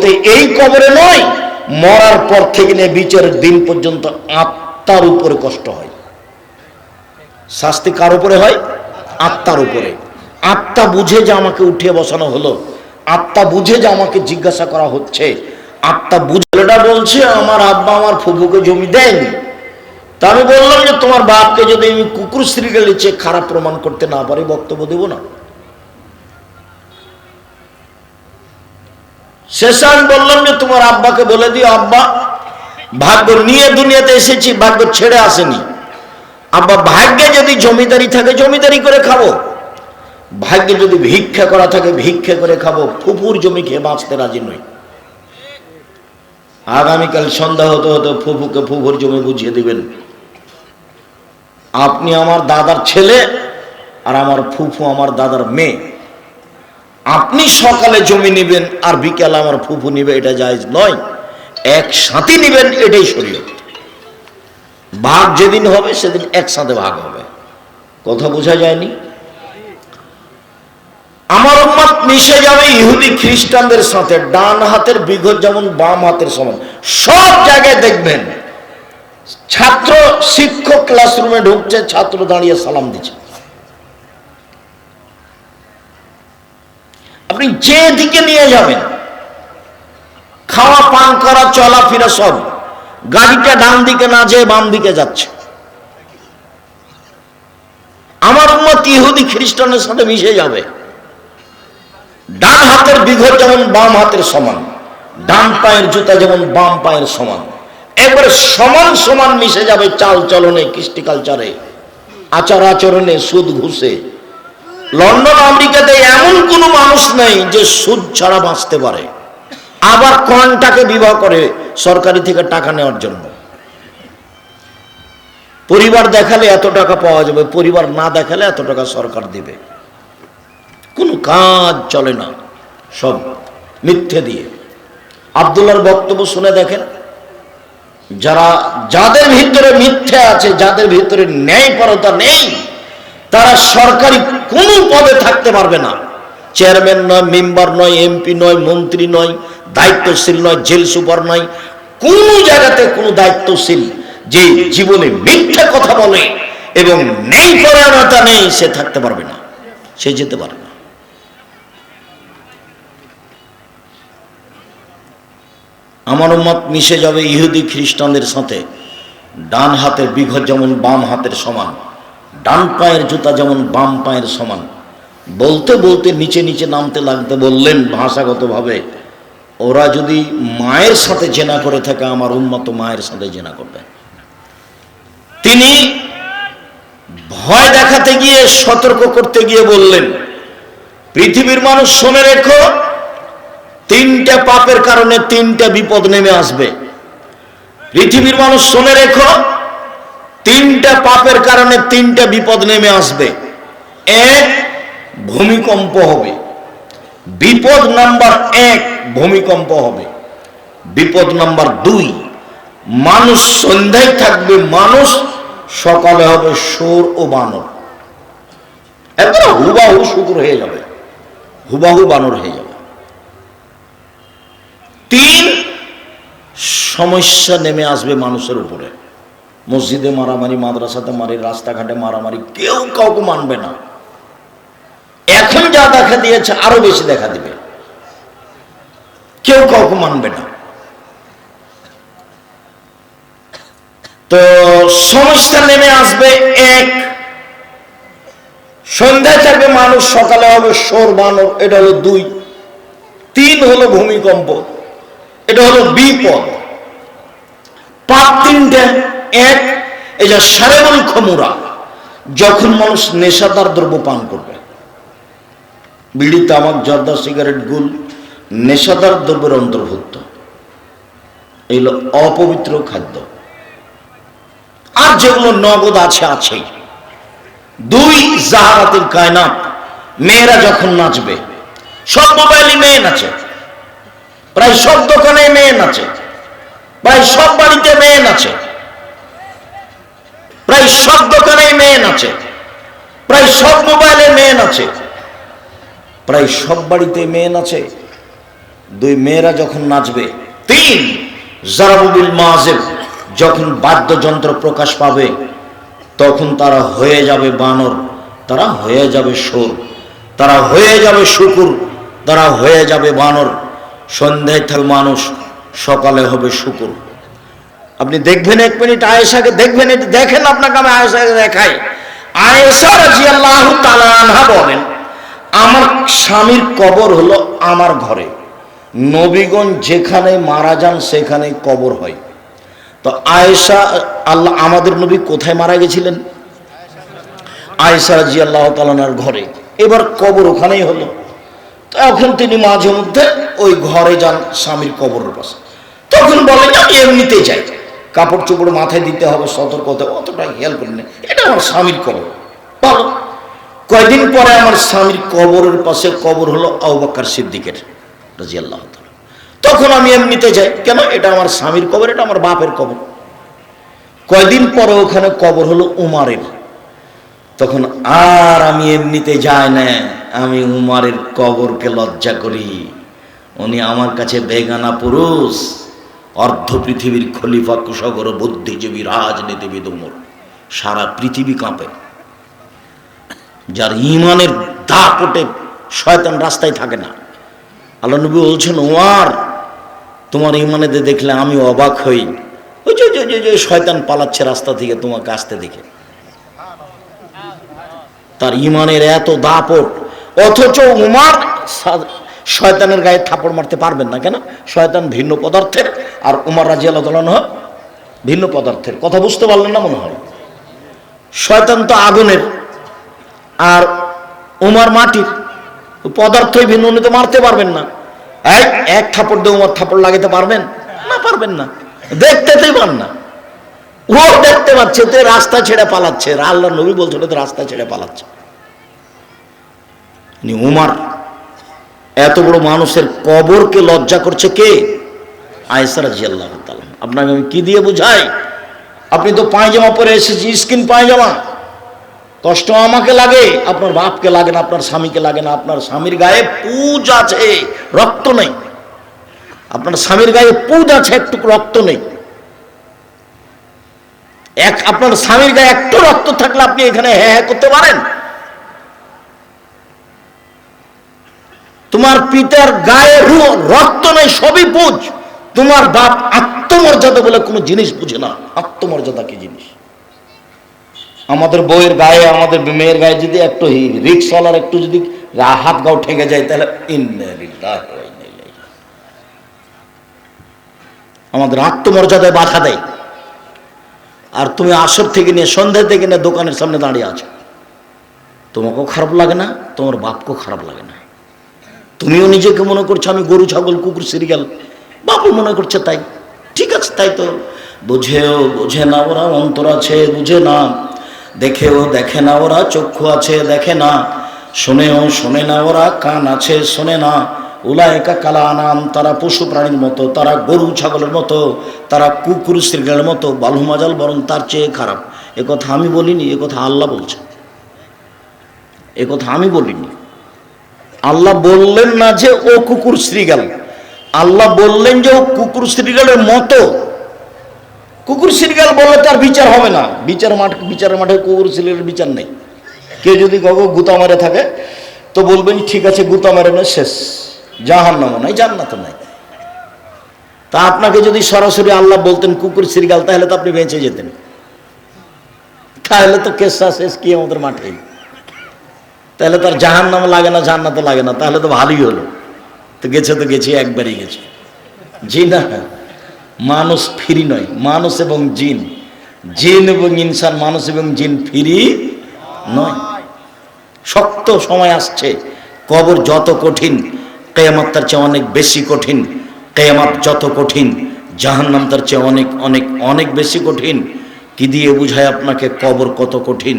এই কবরে নয়, মরার পর থেকে নিয়ে বিচারের দিন পর্যন্ত আত্মার উপরে কষ্ট হয়। শাস্তি কার উপরে হয়? আত্মার উপরে। আত্মা বুঝে যে আমাকে উঠিয়ে বসানো হলো, আত্মা বুঝে যে আমাকে জিজ্ঞাসা করা হচ্ছে, আত্মা বুঝলেটা বলছে, আমার আব্বা আমার ফুফুকে জমি দেয়নি। তা আমি বললাম যে, তোমার বাপকে যদি আমি কুকুর স্ত্রীকে লিচে খারাপ প্রমাণ করতে না পারি, বক্তব্য দেব না। শেষে আমি বললাম যে, তোমার আব্বাকে বলে দিও, আব্বা, ভাগ্য নিয়ে দুনিয়াতে এসেছি, ভাগ্য ছেড়ে আসেনি। আব্বা, ভাগ্যে যদি জমিদারি থাকে, জমিদারি করে খাব। ভাগ্যে যদি ভিক্ষা করা থাকে, ভিক্ষা করে খাব। ফুপুর জমি খেয়ে বাঁচতে রাজি নই। আগামীকাল সন্ধ্যা হতে হতে ফুফুকে ফুফুর জমি বুঝিয়ে দিবেন। আপনি আমার দাদার ছেলে আর আমার ফুফু আমার দাদার মেয়ে। আপনি সকালে জমি নেবেন আর বিকেলে আমার ফুফু নিবে, এটা জায়জ নয়। একসাথে নিবেন, এটাই শরীয়ত। ভাগ যেদিন হবে, সেদিন একসাথে ভাগ হবে। কথা বোঝা যায়নি? আমার মিশে যাবে ইহুদি খ্রিস্টানদের সাথে, ডান হাতের বিঘত যেমন বাম হাতের সমান। সব জায়গায় দেখবেন, ছাত্র শিক্ষক ক্লাসরুমে ঢুকছে, ছাত্র দাঁড়িয়ে সালাম দিচ্ছে। আপনি যে দিকে নিয়ে যাবেন, খাওয়া, পান করা, চলাফেরা সব, গাড়িটা ডান দিকে না যেয়ে বাম দিকে যাচ্ছে। আমার উন্মত ইহুদি খ্রিস্টানের সাথে মিশে যাবে। ডান হাতের বিঘর যেমন বাম হাতের সমান, ডান পায়ের জুতা যেমন বাম পায়ের সমান, একবারে সমান সমান মিশে যাবে চাল চলনে, কৃষ্টি কালচারে, আচার আচরণে সুদ ঘুষে লন্ডন, আমেরিকাতে এমন কোনো মানুষ নেই যে সুদ ছাড়া বাঁচতে পারে। আবার কনটাকে বিবাহ করে সরকারি থেকে টাকা নেওয়ার জন্য? পরিবার দেখালে এত টাকা পাওয়া যাবে, পরিবার না দেখালে এত টাকা সরকার দিবে। কোনো কাজ চলে না, সব মিথ্যে দিয়ে। আবদুল্লার বক্তব্য শুনে দেখেন, যারা, যাদের ভিতরে মিথ্যে আছে, যাদের ভিতরে ন্যায়পরতা নেই তারা সরকারি কোনো পদে থাকতে পারবে না। চেয়ারম্যান নয়, মেম্বার নয়, এমপি নয়, মন্ত্রী নয়, দায়িত্বশীল নয়, জেল সুপার নয়, কোনো জায়গাতে কোনো দায়িত্বশীল যে জীবনে মিথ্যা কথা বলে এবং নেই পরায়ণতা নেই, সে থাকতে পারবে না, সে যেতে পারবে না। আমার মত মিশে যাবে ইহুদি খ্রিস্টানদের সাথে, ডান হাতের বিঘত যেমন বাম হাতের সমান। ডান পায়ের জুতা যেমন বাম পায়ের সমান। বলতে বলতে নিচে নিচে নামতে লাগতে বললেন ভাষাগতভাবে, ওরা যদি মায়ের সাথে জেনা করে থাকে, আমার উন্মত মায়ের সাথে জেনা করবে। তিনি ভয় দেখাতে গিয়ে, সতর্ক করতে গিয়ে বললেন, পৃথিবীর মানুষ শুনে রেখো, তিনটা পাপের কারণে তিনটা বিপদ নেমে আসবে। পৃথিবীর মানুষ শুনে রেখো তিনটা পাপের কারণে তিনটা বিপদ নেমে আসবে। এক, ভূমিকম্প হবে। বিপদ নাম্বার এক, ভূমিকম্প হবে। বিপদ নাম্বার দুই, মানুষ সন্ধ্যায় থাকবে, মানুষ সকালে হবে সোর ও বানর। একবার হুবাহু শুকুর হয়ে যাবে। হুবাহু বানর হয়ে যাবে। তিন, সমস্যা নেমে আসবে মানুষের উপরে। মসজিদে মারামারি, মাদ্রাসাতে মারি রাস্তাঘাটে মারামারি, কেউ কাউকে মানবে না। এখন যা দেখা দিয়েছে, আরও বেশি দেখা দিবে। কেউ কাউকে মানবে না। তো সমস্যা নেমে আসবে এক, সন্ধ্যায় থাকবে মানুষ, সকালে হবে সোর বানর, এটা হলো দুই। তিন হলো ভূমিকম্প, এটা হলো বিপদ। পাপ তিনটে এক যে সারেবল খমুরা, যখন মানুষ নেশাদার দ্রব্য পান করবে। বিড়ি, তামাক, জর্দা, সিগারেট, গুল, নেশাদার দ্রব্যের অন্তর্ভুক্ত। এগুলো অপবিত্র খাদ্য। আর যেগুলো নগদ আছে আছেই দুই জাহারাতের কায়নাত। মেয়েরা যখন নাচবে, সব মোবাইলে মেয়ে নাচে। প্রায় সব দোকানে মেয়ে নাচে। প্রায় সব বাড়িতে মেয়ে নাচে। প্রায় সব দোকানে মেয়ে নাচে প্রায় সব মোবাইলে মেয়ে নাচে প্রায় সব বাড়িতে মেয়ে নাচে দুই মেয়েরা যখন নাচবে, তিন জারাবুবিল মাজেব যখন বাদ্যযন্ত্র প্রকাশ পাবে, তখন তারা হয়ে যাবে বানর, তারা হয়ে যাবে সোর, তারা হয়ে যাবে শুকুর, তারা হয়ে যাবে বানর। সন্ধ্যায় থাকবে মানুষ সকালে হবে শুকুর। আপনি দেখবেন এক মিনিট আয়েশাকে, দেখবেন এটা দেখেন আপনাকে আমি আয়েশাকে দেখাই। আয়েশা রাজি আল্লাহ আনহা বলেন, আমার স্বামীর কবর হলো আমার ঘরে। নবীগণ যেখানে মারা যান সেখানে কবর হয়। তো আয়েশা, আল্লাহ আমাদের নবী কোথায় মারা গেছিলেন? আয়েশা রাজি আল্লাহ তালানার ঘরে। এবার কবর ওখানেই হলো। তখন তিনি মাঝে মধ্যে ওই ঘরে যান স্বামীর কবরের পাশে। তখন বলেন আমি এমনিতে যাই। কাপড় চোপড় মাথায় দিতে হবে সতর্কতা অতটা খেয়াল করি না। এটা আমার স্বামীর কবর। ভালো কয়দিন পরে আমার স্বামীর কবরের পাশে কবর হলো আউবাক্কার সিদ্দিকের রাজি আল্লাহ তখন আমি এমনিতে যাই। কেন? এটা আমার স্বামীর কবর, এটা আমার বাপের কবর। কয়দিন পরে ওখানে কবর হলো উমারের। তখন আর আমি এমনিতে যাই না। আমি উমারের কবরকে লজ্জা করি। উনি আমার কাছে বেগানা পুরুষ। অর্ধ পৃথিবীর খলিফা, কুশগর, বুদ্ধিজীবী, রাজনীতিবিদ, উমর। সারা পৃথিবী কাঁপে। যার ইমানের দাপটে শয়তান রাস্তায় থাকে না। আল্লাহ নবী বলছেন ওয়ার তোমার ইমানেতে দেখলে আমি অবাক হই। শয়তান পালাচ্ছে রাস্তা থেকে, তোমাকে আসতে দেখে। তার ইমানের এত দাপট, অথচ উমার শয়তানের গায়ে থাপড় মারতে পারবেন না, কেন? শয়তান ভিন্ন পদার্থের, আর উমার রাজি আল্লাহ ভিন্ন পদার্থের। কথা বুঝতে পারলেন না মনে হয়? শয়তান তো আগুনের, আর উমার মাটির পদার্থই ভিন্ন, উনি তো মারতে পারবেন না। এক এক থাপড় দিয়ে উমার থাপড় লাগাতে পারবেন? না পারবেন না। দেখতেতেই পান না। ও দেখতে পাচ্ছে, তো রাস্তা ছেড়ে পালাচ্ছে। আল্লাহ নবী বলছিল রাস্তা ছেড়ে পালাচ্ছে। উমার এত বড় মানুষের কবরকে লজ্জা করছে কে? আয়সারা জি আল্লাহ আপনাকে আমি কি দিয়ে বুঝাই? আপনি তো পায়জামা পরে এসেছি, স্কিন পায়জামা। কষ্ট আমাকে লাগে, আপনার বাপকে লাগে না, আপনার স্বামীকে লাগে না, আপনার স্বামীর গায়ে পুজ আছে, রক্ত নেই। আপনার স্বামীর গায়ে পুজ আছে একটু রক্ত নেই। এক, আপনার স্বামীর গায়ে একটু রক্ত থাকলে আপনি এখানে হ্যাঁ হ্যাঁ করতে পারেন? তোমার পিতার গায়ে রক্ত নেই, সবই পুজ। তোমার বাপ আত্মমর্যাদা বলে কোনো জিনিস বুঝে না। আত্মমর্যাদা কি জিনিস? আমাদের বউয়ের গায়ে, আমাদের মেয়ের গায়ে যদি একটু রিক্সওয়ালার একটু যদি হাত গাও ঠেকে যায়, তাহলে। আমাদের আত্মমর্যাদায় বাধা দেয়। আর তুমি আসর থেকে নিয়ে, সন্ধ্যা থেকে নিয়ে দোকানের সামনে দাঁড়িয়ে আছো। তোমাকেও খারাপ লাগে না, তোমার বাপকেও খারাপ লাগে না। তুমিও নিজেকে মনে করছ আমি গরু, ছাগল, কুকুর, সিরিয়াল। বাপও মনে করছে তাই। ঠিক আছে, তাই তো। বুঝেও বুঝে না ওরা, অন্তর আছে, বুঝে না। দেখেও দেখে না ওরা, চক্ষু আছে, দেখে না। শোনেও শোনে না ওরা, কান আছে, শোনে না। উলায়কা কালা আনাম তারা পশু প্রাণীর মতো, তারা গরু, ছাগলের মতো, তারা কুকুর, সিরিয়ালের মতো, বালু মাজাল বরং তার চেয়ে খারাপ। কথা আমি বলিনি কথা আল্লাহ বলছে। কথা আমি বলিনি। আল্লাহ বললেন না যে ও কুকুর শ্রীগাল আল্লাহ বললেন যে ও কুকুর শ্রীগালের মতো। কুকুর শ্রীগাল বললে তার বিচার হবে না। বিচার মাঠ, বিচারের মাঠে কুকুর শ্রীগালের বিচার নেই। কেউ যদি গগ গুতা মারে থাকে, তো বলবেন, ঠিক আছে, গুতা মারে না, শেষ। জাহান নামও নাই জান্নাত নাই। তা আপনাকে যদি সরাসরি আল্লাহ বলতেন কুকুর শ্রীগাল তাহলে তো আপনি বেঁচে যেতেন। তাহলে তো কেসা শেষ কি আমাদের মাঠেই তাহলে তার জাহান নাম লাগে না জান্নাতে লাগে না, তাহলে তো ভালোই হলো। তো গেছে তো গেছে, একবারই গেছে। জি না, মানুষ ফিরি নয়, মানুষ এবং জিন। জিন এবং ইনসান, মানুষ এবং জিন ফিরি নয়। শক্ত সময় আসছে, কবর যত কঠিন, কেয়ামত তার চেয়ে অনেক বেশি কঠিন, কেয়ামত যত কঠিন, জাহান্নাম তার চেয়ে অনেক অনেক অনেক বেশি কঠিন। কি দিয়ে বুঝায় আপনাকে, কবর কত কঠিন?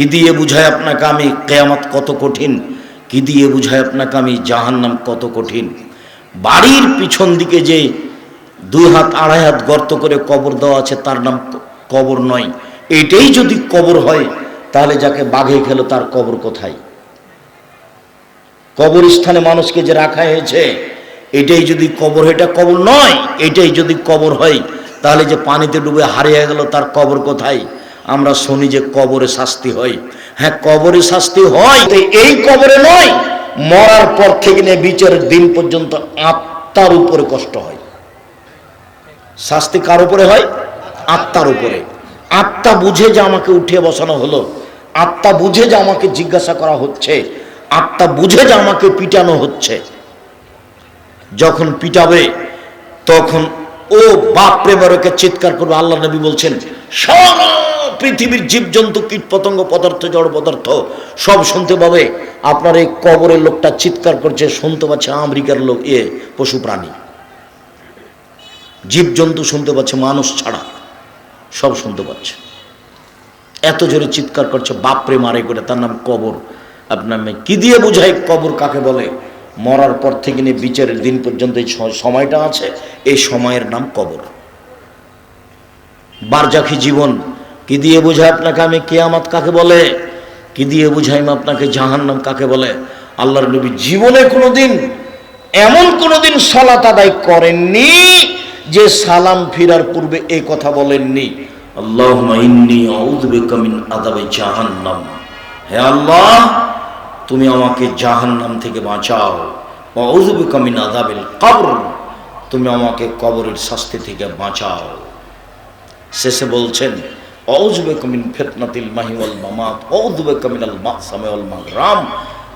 কি দিয়ে বুঝায় আপনাকে আমি? কেয়ামত কত কঠিন। কি দিয়ে বুঝায় আপনাকে আমি? জাহান্নাম কত কঠিন। বাড়ির পিছন দিকে যে দুই হাত, আড়াই হাত গর্ত করে কবর দেওয়া আছে, তার নাম কবর নয়। এটাই যদি কবর হয়, তাহলে যাকে বাঘে খেলো, তার কবর কোথায়? কবরস্থানে মানুষকে যে রাখা হয়েছে, এটাই যদি কবর এটা কবর নয়, এটাই যদি কবর হয়, তাহলে যে পানিতে ডুবে হারিয়ে গেল, তার কবর কোথায়? আমরা শুনি যে কবরে শাস্তি হয়। হ্যাঁ কবরে শাস্তি হয় এই কবরে নয়। মরার পর থেকে নিয়ে বিচারের দিন পর্যন্ত আত্মার উপরে কষ্ট হয়। শাস্তি কার উপরে হয়? আত্মার উপরে। আত্মা বুঝে যে আমাকে উঠিয়ে বসানো হলো। আত্মা বুঝে যে আমাকে জিজ্ঞাসা করা হচ্ছে। আত্মা বুঝে যে আমাকে পিটানো হচ্ছে। যখন পিটাবে, তখন ও বাপ প্রেমরকে চিৎকার করবে। আল্লাহ নবী বলছেন, সারা! পৃথিবীর জীবজন্তু কীট পতঙ্গ পদার্থ, জড় পদার্থ, সব শুনতে পাবে। আপনার এই কবরের লোকটা চিৎকার করছে, শুনতে পাচ্ছে আমেরিকার লোক, এ পশু প্রাণী। জীবজন্তু শুনতে পাচ্ছে মানুষ ছাড়া, সব শুনতে পাচ্ছে। এত জোরে চিৎকার করছে, বাপরে মারে করে, তার নাম কবর। আপনার মেয়ে কি দিয়ে বোঝায় কবর কাকে বলে? মরার পর থেকে নিয়ে বিচারের দিন পর্যন্ত এই সময়টা আছে, এই সময়ের নাম কবর। বারজাখি জীবন কি দিয়ে বোঝায় আপনাকে আমি কেয়ামাত কাকে বলে? কি দিয়ে বুঝাইম আপনাকে জাহান্নাম কাকে বলে? আল্লাহর নবী জীবনে কোনোদিন, এমন কোনোদিন সালাত আদায় করেননি যে সালাম ফিরার পূর্বে এই কথা বলেননি। মিন আযাবি জাহান্নাম। হে আল্লাহ, তুমি আমাকে জাহান্নাম থেকে বাঁচাও। ওয়া আউযু বিকা মিন আযাবিল কবর। তুমি আমাকে কবরের শাস্তি থেকে বাঁচাও। শেষে বলছেন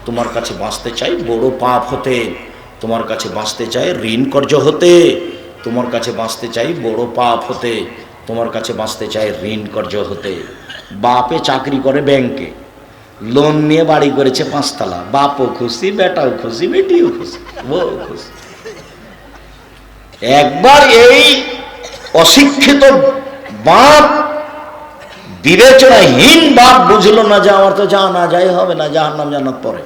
তোমার কাছে বাঁচতে চাই বড় পাপ হতে। তোমার কাছে বাঁচতে চাই ঋণ কর্য হতে। তোমার কাছে বাঁচতে চাই বড় পাপ হতে। তোমার কাছে বাঁচতে চাই ঋণ কর্য হতে। বাপে চাকরি করে ব্যাংকে। লোন নিয়ে বাড়ি করেছে পাঁচতলা। বাপও খুশি, বেটাও খুশি, বেটিও খুশি, বউ খুশি। একবার এই অশিক্ষিত বাপ বিবেচনাহীন বাপ বুঝলো না যে আমার তো জানা যাই হবে না যাহার নাম জানার পরে।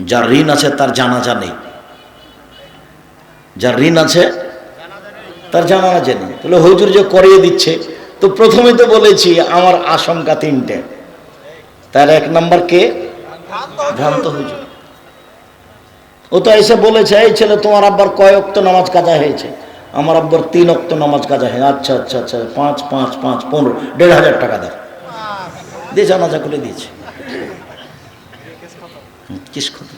যার ঋণ আছে তার জানাজা নেই। যার ঋণ আছে তার জানাজা নেই। তাহলে হুজুর যে করিয়ে দিচ্ছে, তো প্রথমে তো বলেছি আমার আশঙ্কা তিনটে। তার এক নাম্বার কে? ভ্রান্ত হুজুর। ও তো এসে বলেছে, এই ছেলে, তোমার আব্বার কয়েক তো নামাজ কাজা হয়েছে? আমার আব্বার তিন অক্ত নামাজ কাজা হয়। আচ্ছা আচ্ছা আচ্ছা পাঁচ পাঁচ পাঁচ, পনেরো, দেড় হাজার টাকা দেয়। দিয়ে জানাজা করে দিয়েছে। কিস কথা?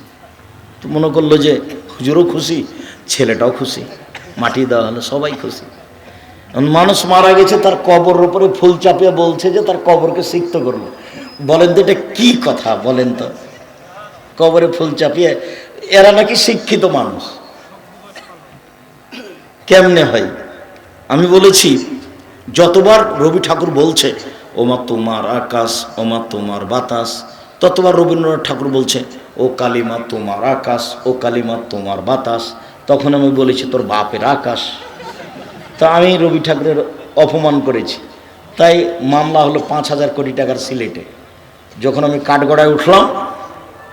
তো মনে করল যে হুজুরও খুশি, ছেলেটাও খুশি, মাটি দেওয়া হলো, সবাই খুশি। মানুষ মারা গেছে, তার কবর উপরে ফুল চাপিয়ে বলছে যে তার কবরকে সিক্ত করল। বলেন তো এটা কি কথা? বলেন তো। কবরে ফুল চাপিয়ে, এরা নাকি শিক্ষিত মানুষ। কেমনে হয়? আমি বলেছি, যতবার রবি ঠাকুর বলছে, ওমা তোমার আকাশ, ওমা তোমার বাতাস, ততবার রবীন্দ্রনাথ ঠাকুর বলছে, ও কালিমা তোমার আকাশ, ও কালিমা তোমার বাতাস, তখন আমি বলেছি, তোর বাপের আকাশ। তা আমি রবি ঠাকুরের অপমান করেছি। তাই মামলা হলো পাঁচ হাজার কোটি টাকার সিলেটে। যখন আমি কাঠগড়ায় উঠলাম,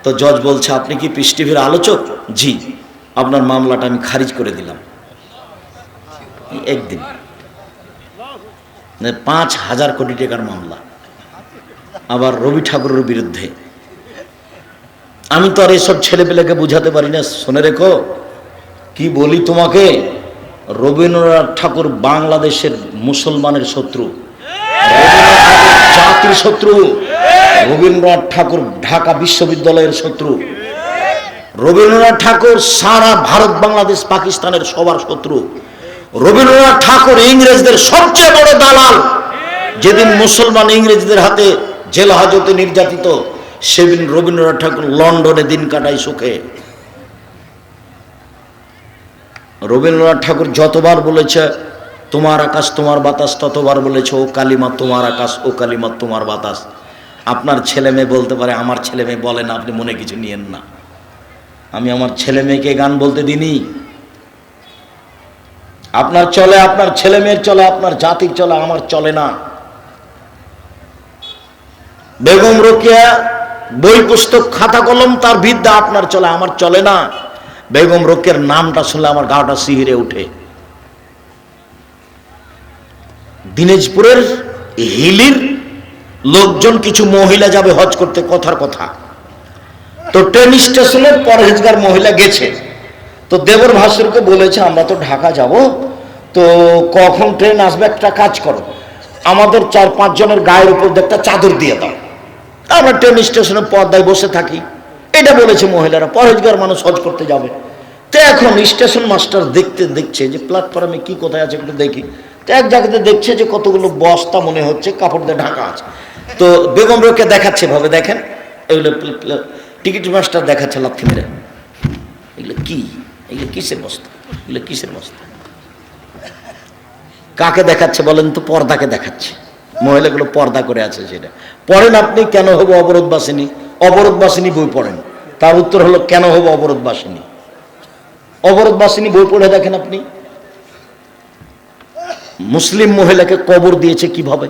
তো জজ বলছে, আপনি কি পিস আলোচক? জি, আপনার মামলাটা আমি খারিজ করে দিলাম। একদিন। মানে পাঁচ হাজার কোটি টাকার মামলা। আবার রবি ঠাকুরের বিরুদ্ধে। আমি তো আর এসব ছেলেপেলেকে বুঝাতে পারি না, শুনে রেখো। কি বলি তোমাকে? রবীন্দ্রনাথ ঠাকুর বাংলাদেশের মুসলমানের শত্রু। জাতির শত্রু। রবীন্দ্রনাথ ঠাকুর ঢাকা বিশ্ববিদ্যালয়ের শত্রু। রবীন্দ্রনাথ ঠাকুর সারা ভারত, বাংলাদেশ, পাকিস্তানের সবার শত্রু। রবীন্দ্রনাথ ঠাকুর ইংরেজদের সবচেয়ে বড় দালাল। যেদিন মুসলমান ইংরেজদের হাতে জেল হাজতে নির্যাতিত, সেদিন রবীন্দ্রনাথ ঠাকুর লন্ডনে দিন কাটায় সুখে। রবীন্দ্রনাথ ঠাকুর যতবার বলেছে, তোমার আকাশ, তোমার বাতাস, ততবার বলেছে, ও কালিমা, তোমার আকাশ, ও কালিমা, তোমার বাতাস। আপনার ছেলে মেয়ে বলতে পারে, আমার ছেলে মেয়ে বলে না, আপনি মনে কিছু নিয়েন না। আমি আমার ছেলে মেয়েকে গান বলতে দিনি আপনার চলে আপনার ছেলে মেয়ের চলে, আপনার জাতির চলে, আমার চলে না। বেগম রোকেয়া বই পুস্তক খাতা কলম, তার বিদ্যা আপনার চলে, আমার চলে না। বেগম রোকের নামটা শুনলে আমার গাটা শিহিরে উঠে দিনাজপুরের হিলির লোকজন কিছু মহিলা যাবে হজ করতে, কথার কথা। তো ট্রেন স্টেশনে পরহেজগার মহিলা গেছে। তো দেবর ভাস্করকে বলেছে, আমরা তো ঢাকা যাব, তো কখন ট্রেন আসবে একটা কাজ করো। আমাদের চার পাঁচ জনের গায়ের উপর একটা চাদর দিয়ে দাও। আমরা ট্রেন স্টেশনে পর্দায় বসে থাকি। এটা বলেছে মহিলারা, পরহেজগার মানুষ হজ করতে যাবে। তো এখন স্টেশন মাস্টার দেখতে দেখছে যে প্ল্যাটফর্মে কি কোথায় আছে একটু দেখি। তো এক জায়গাতে দেখছে যে কতগুলো বস্তা মনে হচ্ছে, কাপড় দিয়ে ঢাকা আছে। তো বেগম রোকে দেখাচ্ছে ভাবে দেখেন। এগুলো টিকিট মাস্টার দেখাচ্ছে লাথি মেরে। এগুলো কি? এগুলো কিসের বস্তা? এগুলো কিসের বস্তা? কাকে দেখাচ্ছে বলেন তো? পর্দাকে দেখাচ্ছে। মহিলাগুলো পর্দা করে আছে সেটা। পড়েন আপনি কেন হব অবরোধবাসিনী? অবরোধবাসিনী বই পড়েন। তার উত্তর হলো, কেন হব অবরোধবাসিনী? অবরোধবাসিনী বই পড়ে দেখেন আপনি। মুসলিম মহিলাকে কবর দিয়েছে কীভাবে?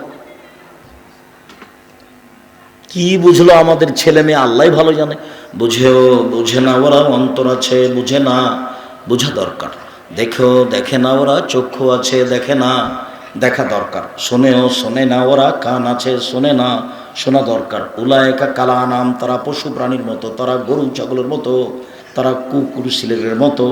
কি বুঝলো আমাদের ছেলে মেয়ে? আল্লাহ ভালো জানে। বুঝেও বুঝে না ওরা অন্তর আছে, বুঝে না, বোঝা দরকার। দেখেও দেখে না ওরা, চক্ষু আছে, দেখে না, দেখা দরকার। শোনেও শোনে না ওরা, কান আছে, শোনে না, শোনা দরকার। উলায়কা কালা নাম তারা পশু প্রাণীর মতো, তারা গরু, ছাগলের মতো, তারা কুকুর শিলের মতো।